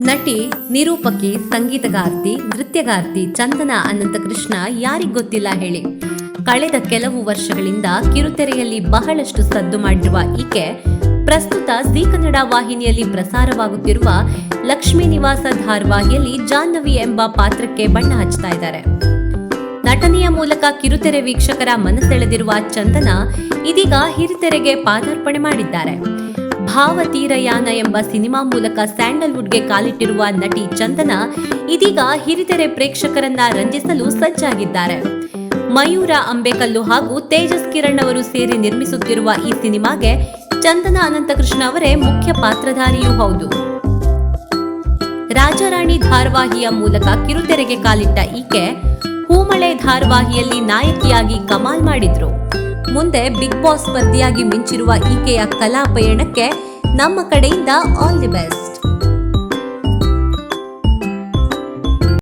ನಟಿ ನಿರೂಪಕಿ, ಸಂಗೀತಗಾರ್ತಿ, ನೃತ್ಯಗಾರ್ತಿ ಚಂದನ ಅನಂತಕೃಷ್ಣ ಯಾರಿಗ್ ಗೊತ್ತಿಲ್ಲ ಹೇಳಿ. ಕಳೆದ ಕೆಲವು ವರ್ಷಗಳಿಂದ ಕಿರುತೆರೆಯಲ್ಲಿ ಬಹಳಷ್ಟು ಸದ್ದು ಮಾಡಿರುವ ಈಕೆ, ಪ್ರಸ್ತುತ ಜಿ ಕನ್ನಡ ವಾಹಿನಿಯಲ್ಲಿ ಪ್ರಸಾರವಾಗುತ್ತಿರುವ ಲಕ್ಷ್ಮೀ ನಿವಾಸ ಧಾರವಾಹಿಯಲ್ಲಿ ಜಾಹ್ನವಿ ಎಂಬ ಪಾತ್ರಕ್ಕೆ ಬಣ್ಣ ಹಚ್ಚುತ್ತಾ ಇದ್ದಾರೆ. ನಟನೆಯ ಮೂಲಕ ಕಿರುತೆರೆ ವೀಕ್ಷಕರ ಮನಸೆಳೆದಿರುವ ಚಂದನ ಇದೀಗ ಹಿರಿತೆರೆಗೆ ಪಾದಾರ್ಪಣೆ ಮಾಡಿದ್ದಾರೆ. ಭಾವತೀರಯಾನ ಎಂಬ ಸಿನಿಮಾ ಮೂಲಕ ಸ್ಯಾಂಡಲ್ವುಡ್ಗೆ ಕಾಲಿಟ್ಟಿರುವ ನಟಿ ಚಂದನ ಇದೀಗ ಹಿರಿತೆರೆ ಪ್ರೇಕ್ಷಕರನ್ನ ರಂಜಿಸಲು ಸಜ್ಜಾಗಿದ್ದಾರೆ. ಮಯೂರ, ಅಂಬೇಕಲ್ಲು ಹಾಗೂ ತೇಜಸ್ ಕಿರಣ್ ಅವರು ಸೇರಿ ನಿರ್ಮಿಸುತ್ತಿರುವ ಈ ಸಿನಿಮಾಗೆ ಚಂದನ ಅನಂತಕೃಷ್ಣ ಅವರೇ ಮುಖ್ಯ ಪಾತ್ರಧಾರಿಯೂ ಹೌದು. ರಾಜರಾಣಿ ಧಾರವಾಹಿಯ ಮೂಲಕ ಕಿರುತೆರೆಗೆ ಕಾಲಿಟ್ಟ ಈಕೆ ಹೂಮಳೆ ಧಾರವಾಹಿಯಲ್ಲಿ ನಾಯಕಿಯಾಗಿ ಕಮಾಲ್ ಮಾಡಿದ್ರು. ಮುಂದೆ ಬಿಗ್ ಬಾಸ್ ಸ್ಪರ್ಧಿಯಾಗಿ ಮಿಂಚಿರುವ ಈಕೆಯ ಕಲಾ ಪಯಣಕ್ಕೆ ನಮ್ಮ ಕಡೆಯಿಂದ ಆಲ್ ದಿ ಬೆಸ್ಟ್